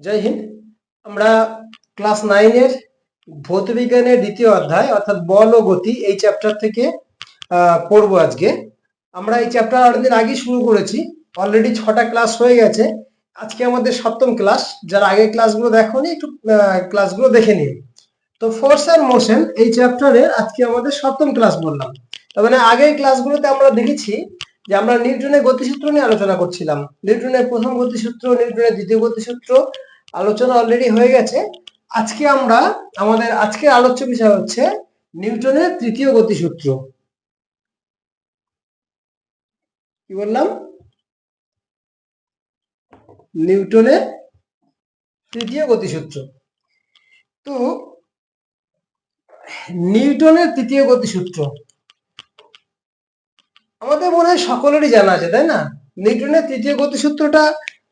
জয় হিন্দ। আমরা ক্লাস নাইনের ভৌতবিজ্ঞানের দ্বিতীয় অধ্যায়, অর্থাৎ বল ও গতি, এই চ্যাপ্টার থেকে পড়ব আজকে। আমরা এই চ্যাপ্টার অনেকদিন আগে শুরু করেছি অলরেডি ছটা ক্লাস হয়ে গেছে। আজকে আমাদের সপ্তম ক্লাস যারা আগে ক্লাসগুলো দেখোনি একটু ক্লাসগুলো দেখে নিন তো ফোর্স অ্যান্ড মোশন এই চ্যাপ্টারের আজকে আমাদের সপ্তম ক্লাস বললাম। তার মানে আগের ক্লাসগুলোতে আমরা দেখেছি যে আমরা নিউটনের গতিসূত্র নিয়ে আলোচনা করছিলাম। নিউটনের প্রথম গতিসূত্র নিউটনের দ্বিতীয় গতিসূত্র আলোচনা অলরেডি হয়ে গেছে। আজকে আমরা, আমাদের আজকের আলোচ্য বিষয় হচ্ছে নিউটনের তৃতীয় গতিসূত্র। কি বললাম? নিউটনের তৃতীয় গতিসূত্র। তো নিউটনের তৃতীয় গতিসূত্র। আমাদের মনে হয় সকলেরই জানা আছে, তাই না? নিউটনের তৃতীয় গতিসূত্রটা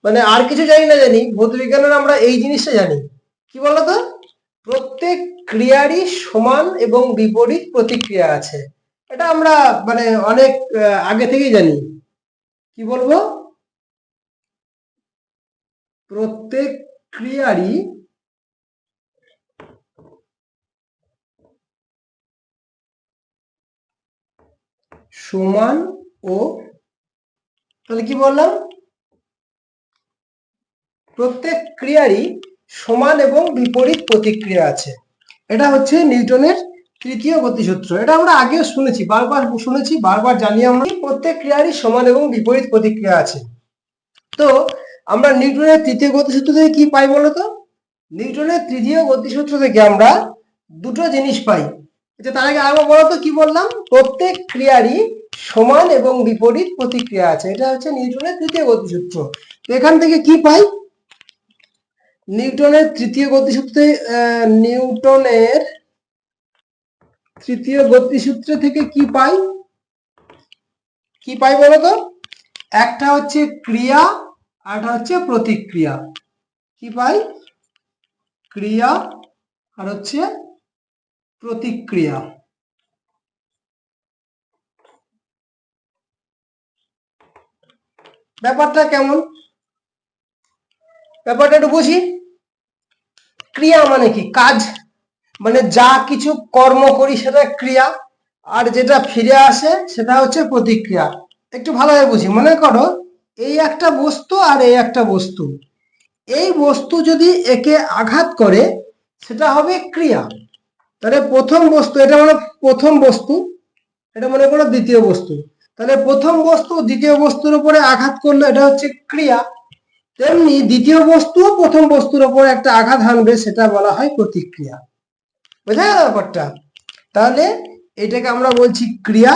মানে আর কিছু জানি না জানি, ভৌতবিজ্ঞানের আমরা এই জিনিসটা জানি। কি বলতো? প্রত্যেক ক্রিয়ারই সমান এবং বিপরীত প্রতিক্রিয়া আছে। এটা আমরা মানে অনেক আগে থেকেই জানি। কি বলব? প্রত্যেক ক্রিয়ারই সমান ও তাহলে কি বললাম? প্রত্যেক ক্রিয়ারই সমান এবং বিপরীত প্রতিক্রিয়া আছে। এটা হচ্ছে নিউটনের তৃতীয় গতিসূত্র। এটা আমরা আগেও শুনেছি, বারবার শুনেছি, বারবার জানি আমরা। প্রত্যেক ক্রিয়ারই সমান এবং বিপরীত প্রতিক্রিয়া আছে। তো আমরা নিউটনের তৃতীয় গতিসূত্র থেকে কি পাই বলতো? নিউটনের তৃতীয় গতিসূত্র থেকে আমরা দুটো জিনিস পাই। আচ্ছা তার আগে আরেকবার বলো তো, কি বললাম? প্রত্যেক ক্রিয়ারই সমান এবং বিপরীত প্রতিক্রিয়া আছে। এটা হচ্ছে নিউটনের তৃতীয় গতিসূত্র। তো এখান থেকে কি পাই? নিউটনের তৃতীয় গতিসূত্রে নিউটনের তৃতীয় গতিসূত্র থেকে কি পাই? কি পাই বলো তো? একটা হচ্ছে ক্রিয়া আর একটা হচ্ছে প্রতিক্রিয়া। কি পাই? ক্রিয়া, আর হচ্ছে প্রতিক্রিয়া। ব্যাপারটা কেমন? ব্যাপারটা একটু বুঝি? ক্রিয়া মানে কি? কাজ। মানে যা কিছু কর্ম করি সেটা ক্রিয়া, আর যেটা ফিরে আসে সেটা হচ্ছে প্রতিক্রিয়া। একটু ভালোভাবে বুঝি। মনে করো, এই একটা বস্তু আর এই একটা বস্তু। এই বস্তু যদি একে আঘাত করে, সেটা হবে ক্রিয়া। তাহলে প্রথম বস্তু, এটা মানে প্রথম বস্তু, এটা মনে করো দ্বিতীয় বস্তু। তাহলে প্রথম বস্তু দ্বিতীয় বস্তুর উপরে আঘাত করল এটা হচ্ছে ক্রিয়া। তেমনি দ্বিতীয় বস্তু প্রথম বস্তুর উপর একটা আঘাত হানবে, সেটা বলা হয় প্রতিক্রিয়া। বোঝা গেল ব্যাপারটা? তাহলে এটাকে আমরা বলছি ক্রিয়া।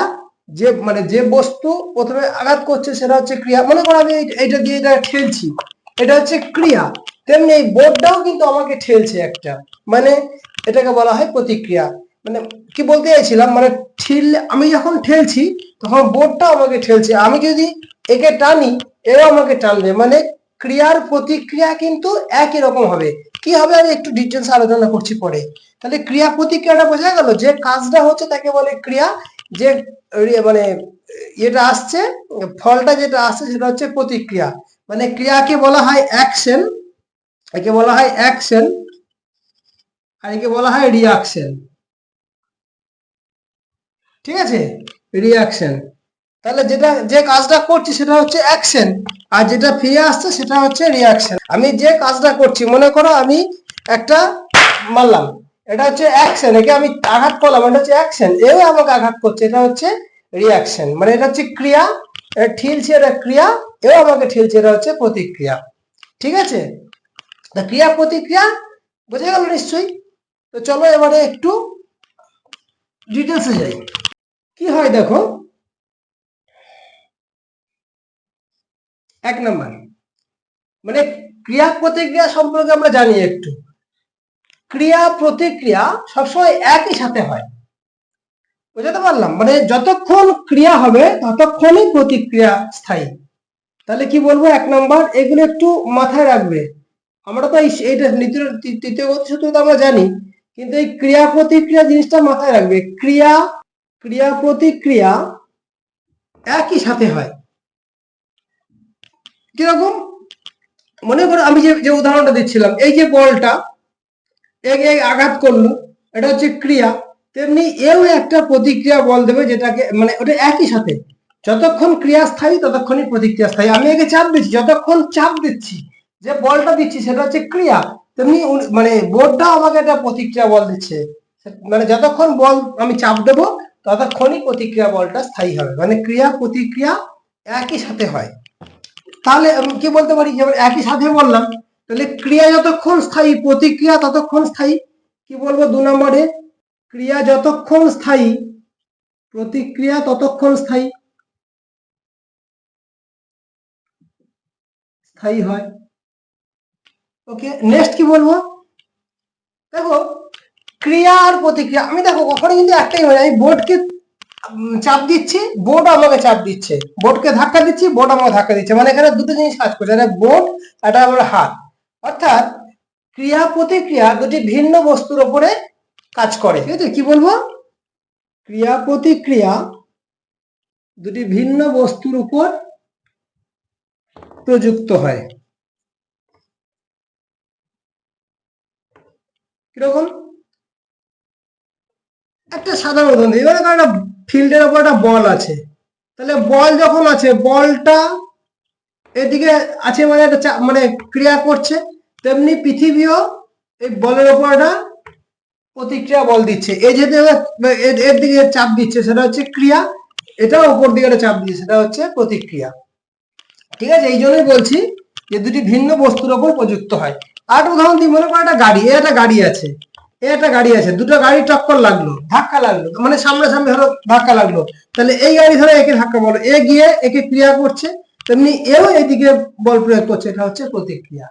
যে মানে যে বস্তু প্রথমে আঘাত করছে, সেটা হচ্ছে ক্রিয়া। মনে করো আমি এইটা দিয়ে এটা খেলছি, এটা হচ্ছে ক্রিয়া। তেমনি এই বোর্ডটাও কিন্তু আমাকে ঠেলছে একটা। মানে এটাকে বলা হয় প্রতিক্রিয়া। মানে কি বলতে চাইছিলাম? মানে ঠেললে আমি যখন ঠেলছি, তখন বোর্ডটাও আমাকে ঠেলছে। আমি যদি একে টানি, এও আমাকে টানবে। মানে ক্রিয়ার প্রতিক্রিয়া কিন্তু একই রকম হবে। কি হবে? আমি একটু ডিটেলস আলোচনা করছি পরে। তাহলে ক্রিয়া প্রতিক্রিয়াটা বোঝা গেল যে কাজটা হচ্ছে তাকে বলে ক্রিয়া। যে মানে এটা আসছে, ফলটা যেটা আসছে সেটা হচ্ছে প্রতিক্রিয়া। মানে ক্রিয়াকে বলা হয় অ্যাকশন একে বলা হয় অ্যাকশন আর একে বলা হয় রিয়াকশন ঠিক আছে? রিয়াকশন তাহলে যেটা, যে কাজটা করছি সেটা হচ্ছে অ্যাকশন আর যেটা ফিরে আসছে সেটা হচ্ছে রিয়াকশন আমি যে কাজটা করছি, মনে করো আমি একটা মারলাম। এটা হচ্ছে অ্যাকশন একে আমি আঘাত করলাম, এটা হচ্ছে অ্যাকশন এও আমাকে আঘাত করছে, এটা হচ্ছে রিয়াকশন মানে এটা হচ্ছে ক্রিয়া, এটা ঠিলছে, এটা ক্রিয়া, এও আমাকে ঠিলছে, এটা হচ্ছে প্রতিক্রিয়া। ঠিক আছে? তা ক্রিয়া প্রতিক্রিয়া, বোঝা গেল নিশ্চয়ই? তো চলো এবারে একটু ডিটেলসে যাই। কি হয় দেখো? এক নম্বর মানে ক্রিয়া প্রতিক্রিয়া সম্পর্কে আমরা জানি একটু। ক্রিয়া প্রতিক্রিয়া সবসময় একই সাথে হয়। বুঝাতে পারলাম? মানে যতক্ষণ ক্রিয়া হবে, ততক্ষণই প্রতিক্রিয়া স্থায়ী। তাহলে কি বলব? এক নম্বর, এগুলো একটু মাথায় রাখবে। আমরা তো এইটা তৃতীয় গতিসূত্র তো আমরা জানি, কিন্তু এই ক্রিয়া প্রতিক্রিয়া জিনিসটা মাথায় রাখবে। ক্রিয়া ক্রিয়া প্রতিক্রিয়া একই সাথে হয়। কীরকম? মনে করো আমি যে যে উদাহরণটা দিচ্ছিলাম, এই যে বলটা আঘাত করল, এটা হচ্ছে ক্রিয়া। তেমনি এও একটা প্রতিক্রিয়া বল দেবে যেটাকে মানে ওটা একই সাথে। যতক্ষণ ক্রিয়া স্থায়ী, ততক্ষণই প্রতিক্রিয়া স্থায়ী। আমি একে চাপ দিচ্ছি, যতক্ষণ চাপ দিচ্ছি যে বলটা দিচ্ছি সেটা হচ্ছে ক্রিয়া। তেমনি মানে বোর্ডটা আমাকে একটা প্রতিক্রিয়া বল দিচ্ছে। মানে যতক্ষণ বল আমি চাপ দেবো, ততক্ষণই প্রতিক্রিয়া বলটা স্থায়ী হবে। মানে ক্রিয়া, প্রতিক্রিয়া একই সাথে হয়। তাহলে আমি কি বলতে পারি? যেমন একই সাথে বললাম, তাহলে ক্রিয়া যতক্ষণ স্থায়ী, প্রতিক্রিয়া ততক্ষণ স্থায়ী, কি বলব দু নম্বরে? ক্রিয়া যতক্ষণ স্থায়ী, প্রতিক্রিয়া ততক্ষণ স্থায়ী। স্থায়ী হয়। ওকে নেক্সট কি বলব? দেখো, ক্রিয়া আর প্রতিক্রিয়া। আমি দেখো, কখনো কিন্তু একটাই হয় আমি বোর্ডকে চাপ দিচ্ছি বোর্ড আমাকে চাপ দিচ্ছে। বোর্ডকে ধাক্কা দিচ্ছি বোর্ড আমাকে ধাক্কা দিচ্ছে। মানে এখানে দুটো জিনিস কাজ করছে। একটা বোর্ড একটা আমার হাত। অর্থাৎ ক্রিয়া প্রতিক্রিয়া দুটি ভিন্ন বস্তুর ওপরে কাজ করে। ঠিক আছে? কি বলব? ক্রিয়া প্রতিক্রিয়া দুটি ভিন্ন বস্তুর উপর প্রযুক্ত হয়। কীরকম? একটা সাধারণ উদাহরণ দিই। একটা ফিল্ডের উপর একটা বল আছে। তাহলে বল যখন আছে, বলটা এদিকে আছে মানে একটা মানে ক্রিয়া করছে, তেমনি পৃথিবীও এই বলের উপর একটা প্রতিক্রিয়া বল দিচ্ছে। এই যে এর- দিকে চাপ দিচ্ছে, সেটা হচ্ছে ক্রিয়া। এটাও উপর দিকে একটা চাপ দিচ্ছে, সেটা হচ্ছে প্রতিক্রিয়া। ঠিক আছে? এই জন্যই বলছি যে দুটি ভিন্ন বস্তুর উপর প্রযুক্ত হয়। আর উদাহরণ দিই মনে করো, একটা গাড়ি এ একটা গাড়ি আছে এ একটা গাড়ি আছে, দুটো গাড়ি টক্কর লাগল, ধাক্কা লাগল মানে সামনাসামনি ধরো ধাক্কা লাগল, তাহলে এই গাড়ি ধরো একে ধাক্কা বলো এ গিয়ে একে ক্রিয়া করছে, তেমনি এও এইদিকে বল প্রয়োগ করছে, এটা হচ্ছে প্রতিক্রিয়া।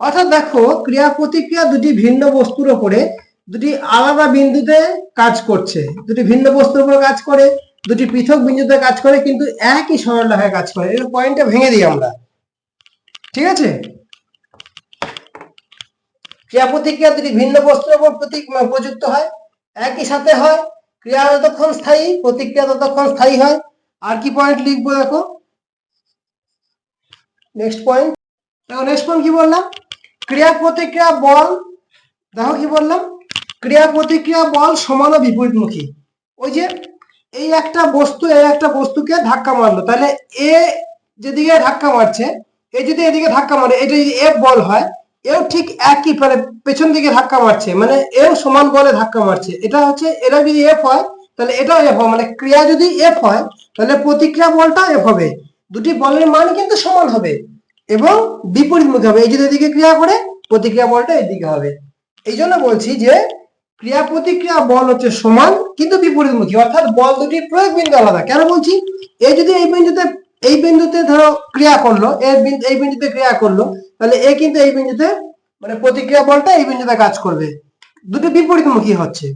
অর্থাৎ দেখো, ক্রিয়া প্রতিক্রিয়া দুটি ভিন্ন বস্তুর ওপরে দুটি আলাদা বিন্দুতে কাজ করছে, দুটি ভিন্ন বস্তুর উপর কাজ করে, দুটি পৃথক বিন্দুতে কাজ করে, কিন্তু একই সরলরেখায় কাজ করে, এর পয়েন্টটা ভেঙে দিই আমরা। ঠিক আছে? ক্রিয়া প্রতিক্রিয়া দুটি ভিন্ন বস্তুর উপর প্রযুক্ত হয়। একই সাথে হয়, ক্রিয়া যতক্ষণ স্থায়ী, প্রতিক্রিয়া ততক্ষণ স্থায়ী হয়। আর কি পয়েন্ট লিখব দেখো? নেক্সট পয়েন্ট দেখো নেক্সট পয়েন্ট কি বললাম? ক্রিয়া প্রতিক্রিয়া বল দেখো কি বললাম? ক্রিয়া প্রতিক্রিয়া বল সমান ও বিপরীতমুখী। ওই যে, এই একটা বস্তু, এই একটা বস্তুকে ধাক্কা মারলো। তাহলে এ যেদিকে ধাক্কা মারছে, এ যদি এদিকে ধাক্কা মারে এটা যদি এফ বল হয় এও ঠিক একই মানে পেছন দিকে ধাক্কা মারছে মানে এও সমান বলে ধাক্কা মারছে। এটা হচ্ছে, এটা যদি এফ হয়, তাহলে এটাও এফ হয় মানে ক্রিয়া যদি এফ হয়, তাহলে প্রতিক্রিয়া বলটা এফ হবে। দুটি বলের মান কিন্তু সমান হবে, এবং বিপরীতমুখী হবে। এই যদি এদিকে ক্রিয়া করে, প্রতিক্রিয়া বলটা এদিকে হবে। এই জন্য বলছি যে, ক্রিয়া প্রতিক্রিয়া বল হচ্ছে সমান, কিন্তু বিপরীতমুখী অর্থাৎ বল দুটি প্রয়োগ বিন্দু আলাদা। কেন বলছি? এই যদি এই বিন্দুতে এই বিন্দুতে ধরো ক্রিয়া করল এর এই বিন্দুতে ক্রিয়া করল তাহলে এ কিন্তু এই বিন্দুতে মানে প্রতিক্রিয়া বলটা এই বিন্দুতে কাজ করবে। দুটি বিপরীতমুখী হচ্ছে,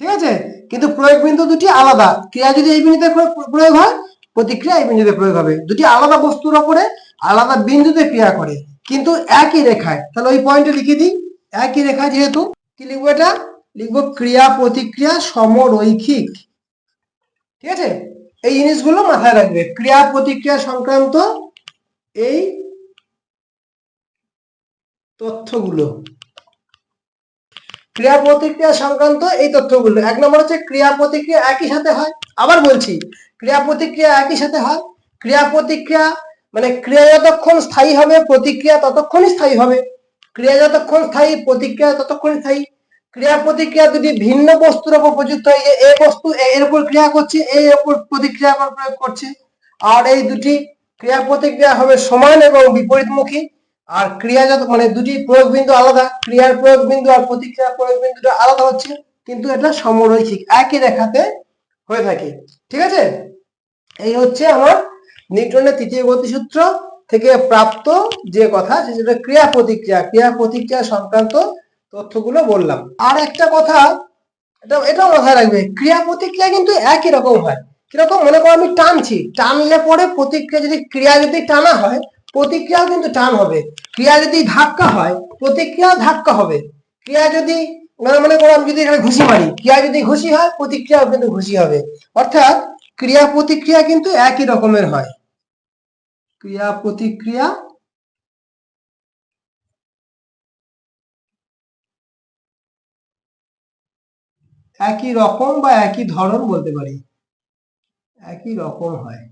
ঠিক আছে? কিন্তু প্রয়োগ বিন্দু দুটি আলাদা। ক্রিয়া যদি এই বিন্দুতে প্রয়োগ হয়, প্রতিক্রিয়া এই বিন্দুতে প্রয়োগ হবে। দুটি আলাদা বস্তুর ওপরে আলাদা বিন্দুতে ক্রিয়া করে। কিন্তু একই রেখায়, তাহলে ওই পয়েন্টে লিখে দিই, একই রেখা যেহেতু, কি লিখব এটা? লিখব ক্রিয়া প্রতিক্রিয়া সমরৈখিক, ঠিক আছে? এই জিনিসগুলো মাথায় রাখবে। ক্রিয়া প্রতিক্রিয়া সংক্রান্ত এই তথ্যগুলো। ক্রিয়া প্রতিক্রিয়া সংক্রান্ত এই তথ্যগুলো। এক নম্বর হচ্ছে ক্রিয়া প্রতিক্রিয়া একই সাথে হয়। আবার বলছি ক্রিয়া প্রতিক্রিয়া একই সাথে হয়। ক্রিয়া প্রতিক্রিয়া মানে ক্রিয়া যতক্ষণ স্থায়ী হবে, প্রতিক্রিয়া ততক্ষণই স্থায়ী হবে। ক্রিয়া যতক্ষণ স্থায়ী, প্রতিক্রিয়া ততক্ষণ স্থায়ী। ক্রিয়া প্রতিক্রিয়া দুটি ভিন্ন বস্তুর উপর প্রযুক্ত হয় এই- এই বস্তু এর উপর ক্রিয়া করছে এই উপর প্রতিক্রিয়া প্রয়োগ করছে। আর এই দুটি ক্রিয়া প্রতিক্রিয়া হবে সমান এবং বিপরীতমুখী। আর ক্রিয়া যত মানে দুটি প্রয়োগ বিন্দু আলাদা, ক্রিয়ার প্রয়োগ বিন্দু আর প্রতিক্রিয়ার প্রয়োগ বিন্দুটা আলাদা হচ্ছে, কিন্তু এটা সমরৈখিক, একই রেখাতে হয়ে থাকে, ঠিক আছে? এই হচ্ছে আমার নিউটনের তৃতীয় গতিসূত্র থেকে প্রাপ্ত যে কথা সেটা ক্রিয়া প্রতিক্রিয়া ক্রিয়া প্রতিক্রিয়া সংক্রান্ত তথ্যগুলো বললাম। আর একটা কথা, এটা, এটাও মাথায় রাখবে ক্রিয়া প্রতিক্রিয়া কিন্তু একই রকম হয়। কীরকম? মনে করো আমি টানছি, টানলে পরে প্রতিক্রিয়া যদি, ক্রিয়া যদি টানা হয় প্রতিক্রিয়াও কিন্তু টান হবে। ক্রিয়া যদি ধাক্কা হয়, প্রতিক্রিয়াও ধাক্কা হবে। ক্রিয়া যদি, মানে মনে করলাম যদি এখানে ঘুষি মারি, ক্রিয়া যদি ঘুষি হয়, প্রতিক্রিয়াও কিন্তু ঘুষি হবে। অর্থাৎ ক্রিয়া প্রতিক্রিয়া কিন্তু একই রকমের হয়। ক্রিয়া প্রতিক্রিয়া একই রকম বা একই ধরন বলতে পারি। একই রকম হয়।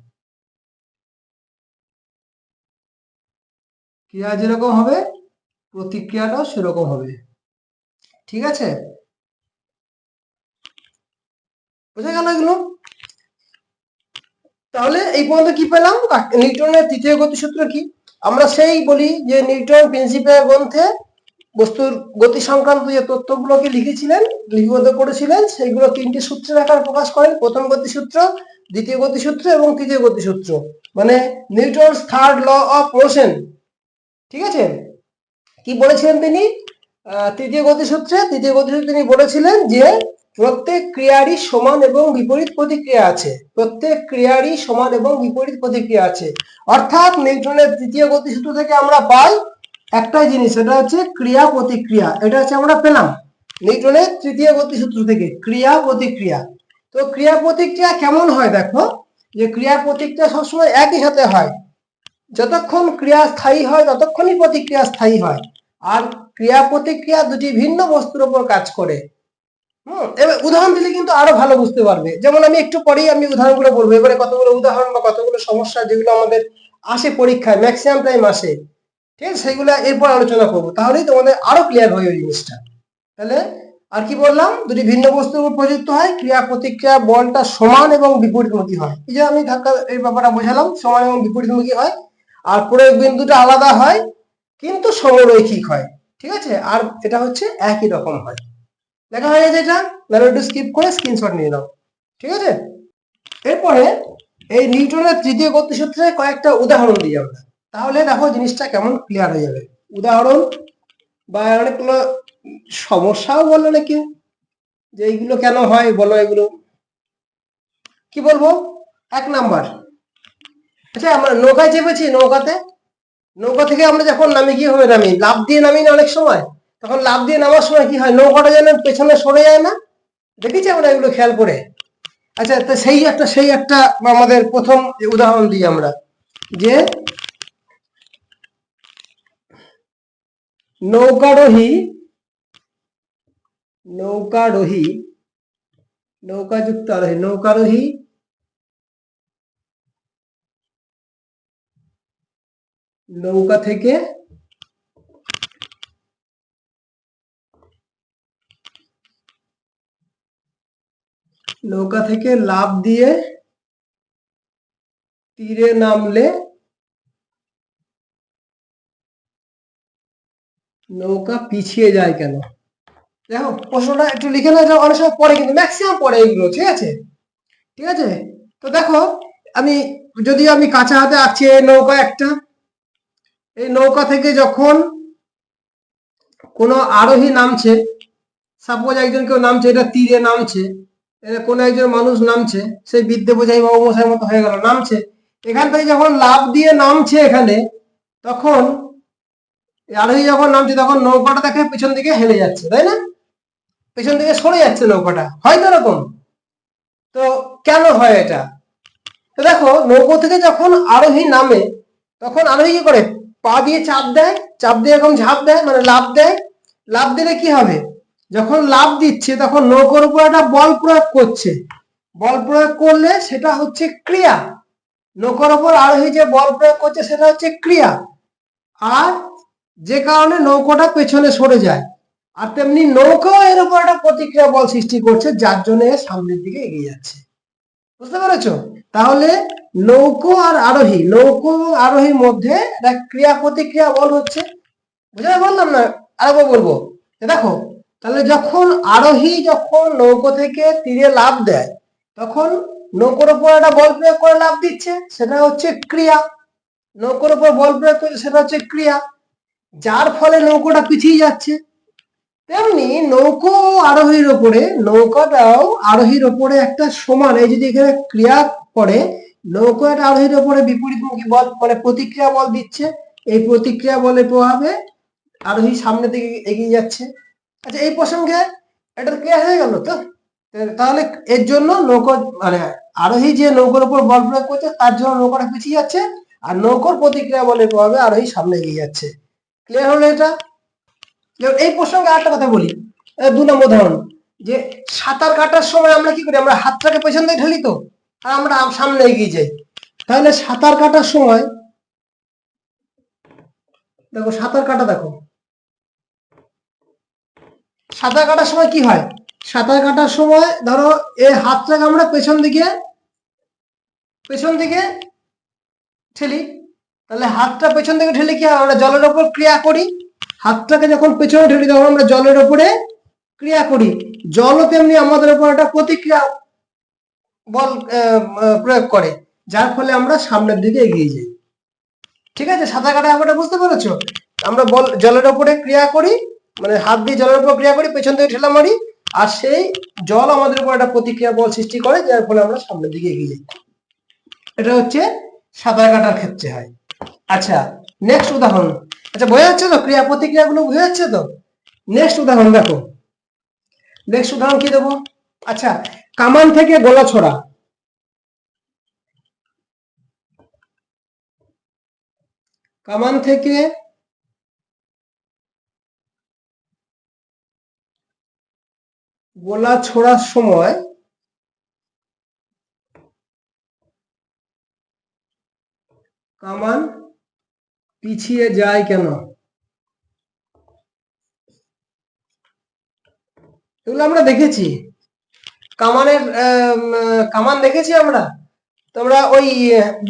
ক্রিয়া যেরকম হবে, প্রতিক্রিয়াটাও সেরকম হবে। ঠিক আছে? বোঝা গেল এগুলো? তাহলে এই পর্যন্ত কি পেলাম? নিউটনের তৃতীয় গতিসূত্র কি? আমরা সেই বলি যে নিউটন প্রিন্সিপাল গ্রন্থে বস্তুর গতি সংক্রান্ত যে তত্ত্বগুলোকে লিখেছিলেন, লিপিবদ্ধ করেছিলেন, সেইগুলো তিনটি সূত্রের আকার প্রকাশ করেন। প্রথম গতিসূত্র, দ্বিতীয় গতিসূত্র এবং তৃতীয় গতিসূত্র। মানে Newton's third law of motion. ঠিক আছে? কি বলেছিলেন তিনি? তৃতীয় গতিসূত্রে তৃতীয় গতিসূত্রে তিনি বলেছিলেন যে প্রত্যেক ক্রিয়ারই সমান এবং বিপরীত প্রতিক্রিয়া আছে। প্রত্যেক ক্রিয়ারই সমান এবং বিপরীত প্রতিক্রিয়া আছে। অর্থাৎ নিউটনের তৃতীয় গতিসূত্র থেকে আমরা পাই একটাই জিনিস এটা হচ্ছে ক্রিয়া প্রতিক্রিয়া। এটা হচ্ছে আমরা পেলাম নিউটনের তৃতীয় গতিসূত্র থেকে, ক্রিয়া প্রতিক্রিয়া। তো ক্রিয়া প্রতিক্রিয়া কেমন হয় দেখো? যে ক্রিয়া প্রতিক্রিয়া সবসময় একই সাথে হয়। যতক্ষণ ক্রিয়া স্থায়ী হয়, ততক্ষণই প্রতিক্রিয়া স্থায়ী হয়। আর ক্রিয়া প্রতিক্রিয়া দুটি ভিন্ন বস্তুর উপর কাজ করে। হুম, এবার উদাহরণ দিলে কিন্তু আরও ভালো বুঝতে পারবে। যেমন আমি একটু পরেই আমি উদাহরণগুলো বলব। এবারে কতগুলো উদাহরণ বা কতগুলো সমস্যা যেগুলো আমাদের আসে পরীক্ষায় ম্যাক্সিমাম টাইম আসে, ঠিক আছে? সেইগুলো এরপর আলোচনা করব। তাহলেই তোমাদের আরও ক্লিয়ার হয় ওই জিনিসটা। তাহলে আর কি বললাম? দুটি ভিন্ন বস্তুর উপর প্রযুক্ত হয়, ক্রিয়া প্রতিক্রিয়া বলটা সমান এবং বিপরীতমুখী হয়। এই যে আমি ধাক্কা, এই ব্যাপারটা বোঝালাম, সমান এবং বিপরীতমুখী হয়। আর প্রয়োগ বিন্দুটা আলাদা হয়, কিন্তু সমরৈখিক হয়, ঠিক আছে? আর এটা হচ্ছে একই রকম হয়। লেখা হয়ে গেছে এটা? তাহলে স্কিপ করে স্ক্রিনশট নিয়ে নাও, ঠিক আছে? এরপরে এই নিউটনের তৃতীয় গতিসূত্রে কয়েকটা উদাহরণ দিই আমরা। তাহলে দেখো জিনিসটা কেমন ক্লিয়ার হয়ে যাবে। উদাহরণ বা অনেকগুলো সমস্যাও বলো নাকি? যে এইগুলো কেন হয়, বলো এগুলো। কি বলব? এক নাম্বার আচ্ছা আমরা নৌকায় চেপেছি, নৌকাতে। নৌকা থেকে আমরা যখন নামি, কি হবে নামি? লাভ দিয়ে নামি না অনেক সময়? তখন লাভ দিয়ে নামার সময় কি হয়? নৌকাটা যেন পেছনে সরে যায় না? দেখেছি আমরা এগুলো খেয়াল করে। আচ্ছা তো সেই একটা সেই একটা আমাদের প্রথম উদাহরণ দিই আমরা, যে নৌকারোহী নৌকারোহী, নৌকাযুক্ত আরোহী, নৌকারোহী নৌকা থেকে নৌকা থেকে লাফ দিয়ে তীরে নামলে নৌকা পিছিয়ে যায় কেন? দেখো, প্রশ্নটা একটু লিখে না যাও অনেক সময় পরে কিন্তু ম্যাক্সিমাম পরে এগুলো ঠিক আছে? ঠিক আছে? তো দেখো, আমি যদি আমি কাঁচা হাতে আছি নৌকা একটা এই নৌকা থেকে যখন কোনো আরোহী নামছে সাপোজ একজন কেউ নামছে, এটা তীরে নামছে কোনো একজন মানুষ নামছে, সেই বিদ্যে বোঝাই বাবু মশাই মতো হয়ে গেল, নামছে। এখান থেকে যখন লাভ দিয়ে নামছে এখানে, তখন আরোহী যখন নামছে, তখন নৌকাটা দেখে পেছন দিকে হেলে যাচ্ছে, তাই না? পেছন দিকে সরে যাচ্ছে নৌকাটা, হয় তো এরকম? তো কেন হয় এটা? তো দেখো, নৌকো থেকে যখন আরোহী নামে, তখন আরোহী কি করে? পা দিয়ে চাপ দেয়, চাপ দিয়ে এরকম ঝাঁপ দেয় মানে লাভ দেয়। লাভ দিলে কি হবে? যখন লাভ দিচ্ছে, তখন নৌকোর উপর একটা বল প্রয়োগ করছে। বল প্রয়োগ করলে সেটা হচ্ছে ক্রিয়া। নৌকার উপর আরোহী যে বল প্রয়োগ করছে, সেটা হচ্ছে ক্রিয়া। আর যে কারণে নৌকোটা পেছনে সরে যায়, আর তেমনি নৌকাও এর উপর একটা প্রতিক্রিয়া বল সৃষ্টি করছে, যার জন্য সামনের দিকে এগিয়ে যাচ্ছে। বুঝতে পেরেছ? তাহলে নৌকো আর আরোহী নৌকো আরোহীর মধ্যে ক্রিয়া প্রতিক্রিয়া বল হচ্ছে। বুঝতে বললাম না, আরেকবার বলব। দেখো, তাহলে যখন আরোহী যখন নৌকো থেকে তীরে লাভ দেয়, তখন নৌকোর উপর একটা বল প্রয়োগ করে লাভ দিচ্ছে, সেটা হচ্ছে ক্রিয়া। নৌকোর উপর বল প্রয়োগ করছে সেটা হচ্ছে ক্রিয়া। যার ফলে নৌকোটা পিছিয়ে যাচ্ছে। তেমনি নৌকো আরোহীর ওপরে, নৌকাটাও আরোহীর ওপরে একটা সমান, এই যদি এখানে ক্রিয়া করে নৌকো একটা আরোহীর ওপরে বিপরীতমুখী বল মানে প্রতিক্রিয়া বল দিচ্ছে, এই প্রতিক্রিয়া বলের প্রভাবে আরোহী সামনে দিকে এগিয়ে যাচ্ছে। আচ্ছা এই প্রসঙ্গে এটা ক্লিয়ার হয়ে গেল তো? তাহলে এর জন্য নৌকো মানে আরোহী যে নৌকোর উপর বল প্রয়োগ করছে, তার জন্য নৌকাটা পিছিয়ে যাচ্ছে, আর নৌকোর প্রতিক্রিয়া বলের প্রভাবে আরোহী সামনে এগিয়ে যাচ্ছে। ক্লিয়ার হলো এটা? এই প্রসঙ্গে আরেকটা কথা বলি। দু নম্বর উদাহরণ যে সাঁতার কাটার সময় আমরা কি করি? আমরা হাতটাকে পেছন দিয়ে ঠেলি তো, আর আমরা সামনে এগিয়ে যাই। তাহলে সাঁতার কাটার সময়, দেখো সাঁতার কাটা দেখো। সাঁতার কাটার সময় কি হয়? সাঁতার কাটার সময় ধরো এই হাতটাকে আমরা পেছন দিকে পেছন দিকে ঠেলি। তাহলে হাতটা পেছন দিকে ঠেলে কি হয়? আমরা জলের ওপর ক্রিয়া করি। হাতটাকে যখন পেছনে ঠেলি তখন আমরা জলের ওপরে ক্রিয়া করি। জলও তেমনি আমাদের উপর একটা প্রতিক্রিয়া বল প্রয়োগ করে, যার ফলে আমরা সামনের দিকে এগিয়ে যাই। ঠিক আছে? সাঁতার কাটা ব্যাপারটা বুঝতে পেরেছ? আমরা বল, জলের ওপরে ক্রিয়া করি মানে হাত দিয়ে জলের উপর ক্রিয়া করি, পেছন থেকে ঠেলা মারি, আর সেই জল আমাদের উপর একটা প্রতিক্রিয়া বল সৃষ্টি করে, যার ফলে আমরা সামনের দিকে এগিয়ে যাই। এটা হচ্ছে সাঁতার কাটার ক্ষেত্রে হয়। আচ্ছা নেক্সট উদাহরণ। আচ্ছা বোঝা যাচ্ছে তো? ক্রিয়া প্রতিক্রিয়া গুলো বোঝা যাচ্ছে তো? নেক্সট উদাহরণ দেখো। নেক্সট উদাহরণ কি দেবো? আচ্ছা কামান থেকে গোলা ছোড়া। কামান থেকে গোলা ছোড়ার সময় কামান পিছিয়ে যায় কেন? এগুলো আমরা দেখেছি। কামানের কামান দেখেছি আমরা? তোমরা ওই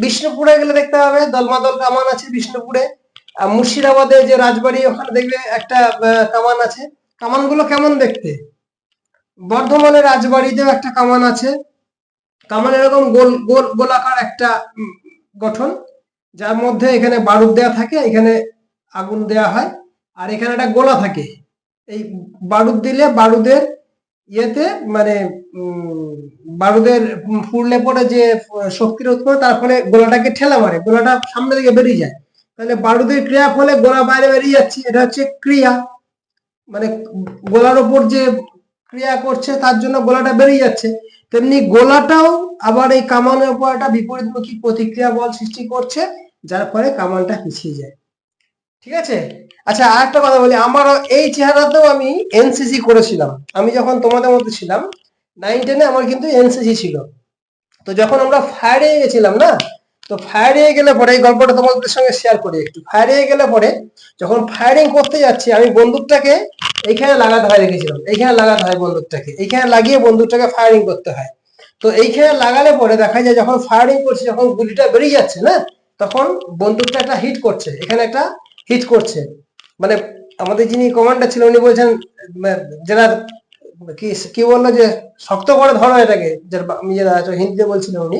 বিষ্ণুপুরে গেলে দেখতে পাবে, দলমাদল কামান আছে বিষ্ণুপুরে। মুর্শিদাবাদে যে রাজবাড়ি, ওখানে দেখবে একটা কামান আছে। কামানগুলো কেমন দেখতে? বর্ধমানের রাজবাড়িতেও একটা কামান আছে। কামান এরকম গোল গোল, গোলাকার একটা গঠন। যার মধ্যে এখানে বারুদ দেওয়া থাকে, এখানে আগুন দেওয়া হয়, আর এখানে একটা গোলা থাকে। এই বারুদ দিলে বারুদের ইয়েতে মানে বারুদের ফুললে পরে যে শক্তির উৎপন্ন তার ফলে গোলাটাকে ঠেলা মারে, গোলাটা সামনে দিকে বেরিয়ে যায়। তাহলে বারুদের ক্রিয়া ফলে গোলা বাইরে বেরিয়ে যাচ্ছে, এটা হচ্ছে ক্রিয়া। মানে গোলার ওপর যে ক্রিয়া করছে, তার জন্য গোলাটা বেরিয়ে যাচ্ছে। তেমনি গোলাটাও আবার এই কামানের উপর একটা বিপরীতমুখী প্রতিক্রিয়া বল সৃষ্টি করছে, যার ফলে কামানটা পিছিয়ে যায়। ঠিক আছে? আচ্ছা আর একটা কথা বলি, আমারও এই চেহারাতেও আমি এনসিসি করেছিলাম। আমি যখন তোমাদের মধ্যে ছিলাম নাইন টেনে আমার কিন্তু এনসিসি ছিল। তো যখন আমরা ফায়ারে গেছিলাম না তো ফায়ারে গেলে পরে এই গল্পটা তোমাদের সঙ্গে শেয়ার করি একটু। ফায়ারে গেলে পরে যখন ফায়ারিং করতে যাচ্ছি আমি বন্দুকটাকে এইখানে লাগাতে হয় রেখেছিলাম এইখানে লাগাতে হয় বন্দুকটাকে। এইখানে লাগিয়ে বন্দুকটাকে ফায়ারিং করতে হয়। তো এইখানে লাগালে পরে দেখা যায় যখন ফায়ারিং করছি যখন গুলিটা বেরিয়ে যাচ্ছে না তখন বন্দুকটা একটা হিট করছে। এখানে একটা হিট করছে। মানে আমাদের যিনি কমান্ডার ছিল উনি বলছেন উম, যারা কি কি বলল যে শক্ত করে ধরো এটাকে। যার আমি হয়তো হিন্দিতে বলছিলেন উনি।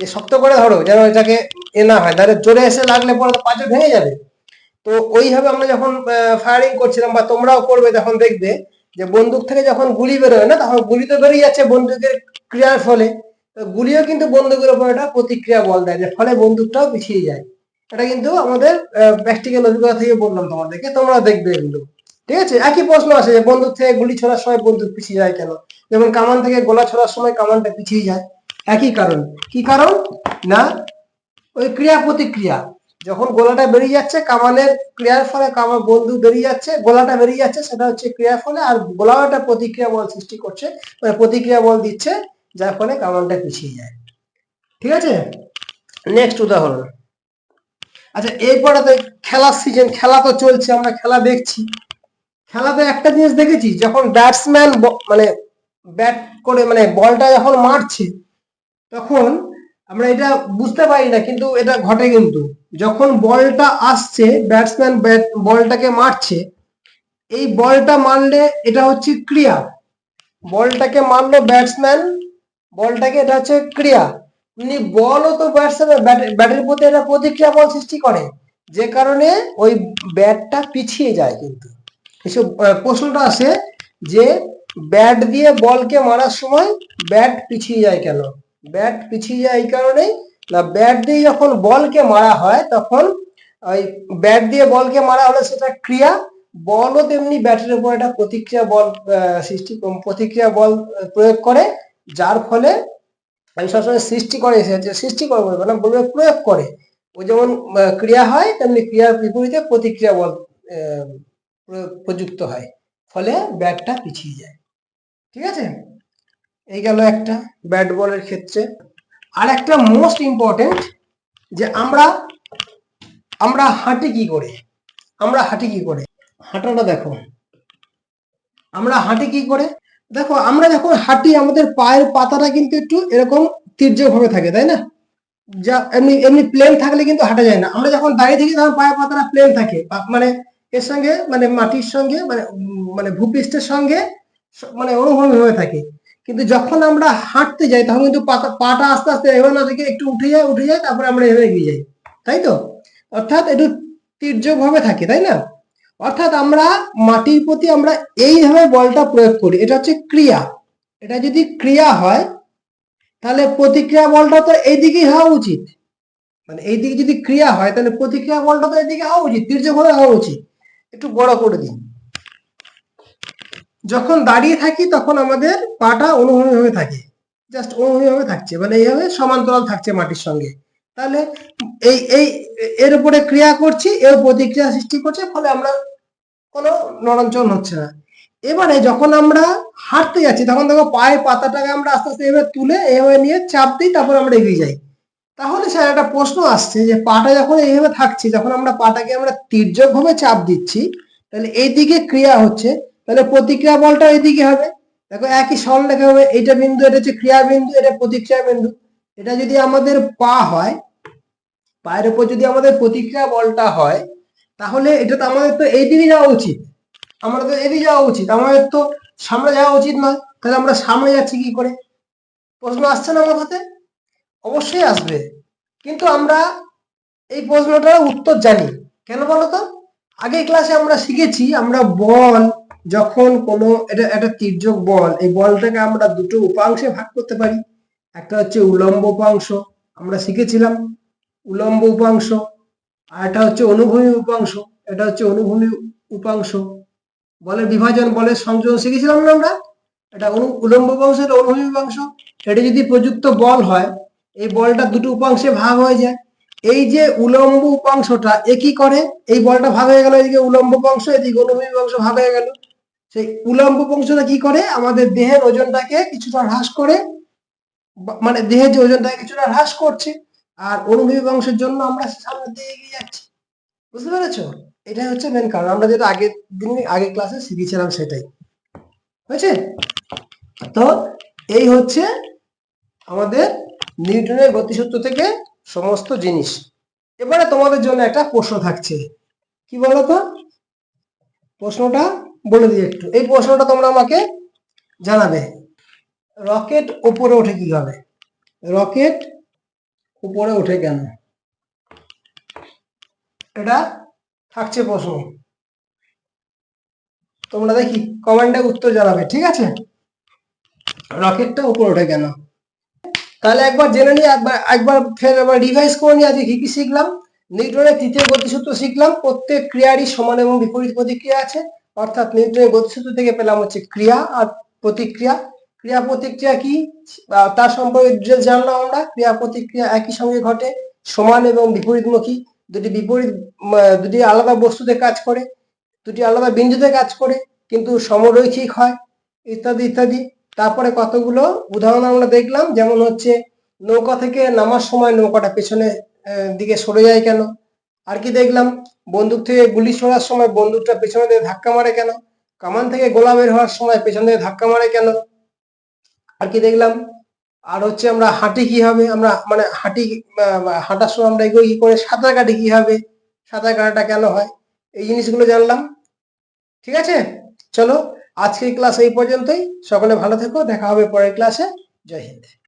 যে শক্ত করে ধরো, যেন এটাকে এ না হয়। তাহলে জোরে এসে লাগলে পরে তো পাঁচও ভেঙে যাবে। তো ওইভাবে আমরা যখন ফায়ারিং করছিলাম বা তোমরাও করবে তখন দেখবে যে বন্দুক থেকে যখন গুলি বেরোয় না, তখন গুলি তো বেরিয়ে যাচ্ছে বন্দুকের ক্রিয়ার ফলে। গুলিও কিন্তু বন্দুকের উপর একটা প্রতিক্রিয়া বল দেয়, যে ফলে বন্দুকটাও পিছিয়ে যায়। এটা কিন্তু আমাদের প্র্যাকটিক্যাল অভিজ্ঞতা থেকে বললাম তোমাদেরকে, তোমরা দেখবে এগুলো। ঠিক আছে? একই প্রশ্ন আছে যে বন্দুক থেকে গুলি ছোড়ার সময় বন্দুক পিছিয়ে যায় কেন? যেমন কামান থেকে গোলা ছোড়ার সময় কামানটা পিছিয়ে যায়। একই কারণ। কি কারণ? না, ওই ক্রিয়া প্রতিক্রিয়া। যখন গোলাটা বেরিয়ে যাচ্ছে কামানের ক্রিয়ার ফলে কামান বন্ধু বেরিয়ে যাচ্ছে, গোলাটা বেরিয়ে যাচ্ছে, সেটা হচ্ছে ক্রিয়ার ফলে, আর গোলাও একটা প্রতিক্রিয়া বল সৃষ্টি করছে মানে প্রতিক্রিয়া বল দিচ্ছে, যার ফলে কামানটা পিছিয়ে যায়। ঠিক আছে? নেক্সট উদাহরণ। আচ্ছা এরপরে তো খেলার সিজন খেলা তো চলছে, আমরা খেলা দেখছি। খেলাতে একটা জিনিস দেখেছি, যখন ব্যাটসম্যান মানে ব্যাট করে মানে বলটা যখন মারছে তখন আমরা এটা বুঝতে পারি না, কিন্তু এটা ঘটে কিন্তু। যখন বলটা আসছে ব্যাটসম্যান ব্যাট বলটাকে মারছে, এই বলটা মারলে এটা হচ্ছে ক্রিয়া। বলটাকে মারলো ব্যাটসম্যান বলটাকে এটা হচ্ছে ক্রিয়া। এমনি বলও তো ব্যাটসম্যান ব্যাটের প্রতি এটা প্রতিক্রিয়া বল সৃষ্টি করে, যে কারণে ওই ব্যাটটা পিছিয়ে যায় কিন্তু। এসব প্রশ্নটা আসে যে ব্যাট দিয়ে বলকে মারার সময় ব্যাট পিছিয়ে যায় কেন? ব্যাট পিছিয়ে যায় এই কারণেই। না ব্যাট দিয়ে যখন বলকে মারা হয়, তখন ওই ব্যাট দিয়ে বলকে মারা হলে সেটা ক্রিয়া। বলও তেমনি ব্যাটের উপর একটা প্রতিক্রিয়া বল সৃষ্টি, প্রতিক্রিয়া বল প্রয়োগ করে, যার ফলে আমি সবসময় সৃষ্টি করে এসেছে সৃষ্টি করে বলব না বলবে প্রয়োগ করে। ও যেমন ক্রিয়া হয়, তেমনি ক্রিয়ার বিপরীতে প্রতিক্রিয়া বল প্রযুক্ত হয়। ফলে ব্যাটটা পিছিয়ে যায়। ঠিক আছে? এই গেল একটা ব্যাট বলের ক্ষেত্রে। আর একটা মোস্ট ইম্পর্টেন্ট যে আমরা আমরা হাঁটি কি করে? আমরা হাঁটি কি করে? হাঁটাটা দেখো। আমরা হাঁটি কি করে? দেখো, আমরা যখন হাঁটি, আমাদের পায়ের পাতাটা কিন্তু একটু এরকম তির্যক ভাবে থাকে, তাই না? যা এমনি এমনি প্লেন থাকলে কিন্তু হাঁটা যায় না। আমরা যখন দাঁড়িয়ে থাকি, তখন পায়ের পাতাটা প্লেন থাকে। মানে এর সঙ্গে মানে মাটির সঙ্গে মানে মানে ভূপৃষ্ঠের সঙ্গে মানে অনুভূমি হয়ে থাকে। কিন্তু যখন আমরা হাঁটতে যাই, তখন কিন্তু পাটা আস্তে আস্তে এভাবে না থেকে একটু উঠে যায় উঠে যায়, তারপরে আমরা এভাবে এগিয়ে যাই। তাই তো? অর্থাৎ একটু তির্যক ভাবে থাকে, তাই না? অর্থাৎ আমরা মাটির প্রতি আমরা এইভাবে বলটা প্রয়োগ করি। এটা হচ্ছে ক্রিয়া। এটা যদি ক্রিয়া হয়, তাহলে প্রতিক্রিয়া বলটা তো এইদিকেই হওয়া উচিত। মানে এইদিকে যদি ক্রিয়া হয়, তাহলে প্রতিক্রিয়া বলটা তো এদিকে হওয়া উচিত, তির্যকভাবে হওয়া উচিত। একটু বড় করে দিন যখন দাঁড়িয়ে থাকি, তখন আমাদের পাটা অনুভূমি হয়ে থাকে। জাস্ট অনুভূমি ভাবে থাকছে মানে এইভাবে সমান্তরাল থাকছে মাটির সঙ্গে। তাহলে এই এই, এর উপরে ক্রিয়া করছি, এর প্রতিক্রিয়া সৃষ্টি করছে, ফলে আমরা কোনো নড়াচড় হচ্ছে না। এবারে যখন আমরা হাঁটতে যাচ্ছি, তখন দেখো পায়ের পাতাটাকে আমরা আস্তে আস্তে এভাবে তুলে এভাবে নিয়ে চাপ দিই, তারপর আমরা এগিয়ে যাই। তাহলে স্যার একটা প্রশ্ন আসছে যে পাটা যখন এইভাবে থাকছে, যখন আমরা পাটাকে আমরা তির্যক ভাবে চাপ দিচ্ছি, তাহলে এইদিকে ক্রিয়া হচ্ছে তাহলে প্রতিক্রিয়া বলটা এদিকে হবে। দেখো একই সরল লেখা হবে, এইটা বিন্দু, এটা হচ্ছে ক্রিয়া বিন্দু, এটা প্রতিক্রিয়া বিন্দু। এটা যদি আমাদের পা হয়, পায়ের উপর যদি আমাদের প্রতিক্রিয়া বলটা হয়, তাহলে এটা তো আমাদের তো এইদিকে যাওয়া উচিত। আমাদের তো এদিকে যাওয়া উচিত, আমাদের তো সামনে যাওয়া উচিত নয়। তাহলে আমরা সামনে যাচ্ছি কি করে? প্রশ্ন আসছে না আমার হাতে? অবশ্যই আসবে। কিন্তু আমরা এই প্রশ্নটার উত্তর জানি। কেন বলো তো? আগের ক্লাসে আমরা শিখেছি, আমরা বল যখন কোনো, এটা একটা তির্যক বল, এই বলটাকে আমরা দুটো উপাংশে ভাগ করতে পারি। একটা হচ্ছে উলম্ব উপাংশ, আমরা শিখেছিলাম উলম্ব উপাংশ, আর এটা হচ্ছে অনুভূমি উপাংশ, এটা হচ্ছে অনুভূমি উপাংশ। বলের বিভাজন, বলের সংযোজন শিখেছিলাম না আমরা? এটা অনু, উলম্ব উপাংশ, এটা অনুভূমি উপাংশ। এটা যদি প্রযুক্ত বল হয়, এই বলটা দুটো উপাংশে ভাগ হয়ে যায়। এই যে উলম্ব উপাংশটা এ কি করে? এই বলটা ভাগ হয়ে গেল, এদিকে উলম্ব উপাংশ, এদিকে অনুভূমি উপাংশ ভাগ হয়ে গেল। সেই উলম্ব উপাংশটা কি করে? আমাদের দেহের ওজনটাকে কিছুটা হ্রাস করে মানে দেহের যে ওজনটাকে কিছুটা হ্রাস করছে, আর অনুভূমি উপাংশের জন্য আমরা সামনের দিকে এগিয়ে যাচ্ছি। বুঝতে পেরেছ? এটাই হচ্ছে মেন কারণ। আমরা যেটা আগের দিন, আগের ক্লাসে শিখেছিলাম সেটাই। হয়েছে? তো এই হচ্ছে আমাদের নিউটনের গতিসূত্র থেকে সমস্ত জিনিস। এবারে তোমাদের জন্য একটা প্রশ্ন থাকছে। কি বলতো? প্রশ্নটা বলে দিই একটু। এই প্রশ্নটা তোমরা আমাকে জানাবে। রকেট উপরে ওঠে কীভাবে? রকেট উপরে ওঠে কেন? এটা থাকছে প্রশ্ন। তোমরা দেখি কমেন্টে উত্তর জানাবে, ঠিক আছে? রকেটটা উপরে ওঠে কেন? তাহলে একবার জেনে নিই একবার একবার ফের একবার রিভাইজ করে নিই আজকে কি কি শিখলাম? নিউটনের তৃতীয় গতিসূত্র শিখলাম। প্রত্যেক ক্রিয়ারই সমান এবং বিপরীত প্রতিক্রিয়া আছে। অর্থাৎ নিউটনের গতিসূত্র থেকে পেলাম হচ্ছে ক্রিয়া আর প্রতিক্রিয়া। ক্রিয়া প্রতিক্রিয়া কি? তার সম্পর্কে details জানলাম আমরা। ক্রিয়া প্রতিক্রিয়া একই সঙ্গে ঘটে, সমান এবং বিপরীতমুখী। দুটি বিপরীত দুটি আলাদা বস্তুতে কাজ করে, দুটি আলাদা বিন্দুতে কাজ করে, কিন্তু সমরৈখিক হয়, ইত্যাদি ইত্যাদি। তারপরে কতগুলো উদাহরণ আমরা দেখলাম, যেমন হচ্ছে নৌকা থেকে নামার সময় নৌকাটা পেছনে দিকে সরে যায় কেন? আর কি দেখলাম, বন্দুক থেকে গুলি ছোড়ার সময় বন্দুকটা পেছনে দিয়ে ধাক্কা মারে কেন? কামান থেকে গোলা বের হওয়ার সময় পেছন দিয়ে ধাক্কা মারে কেন? আর কি দেখলাম, আর হচ্ছে আমরা হাঁটি কি হবে? আমরা মানে হাঁটি হাঁটার সময় আমরা এগুলো কি করে, সাঁতার কাটি কি হবে? সাঁতার কাটাটা কেন হয়? এই জিনিসগুলো জানলাম। ঠিক আছে? চলো, আজকের ক্লাস এই পর্যন্তই। সকলে ভালো থেকো, দেখা হবে পরের ক্লাসে। জয় হিন্দ।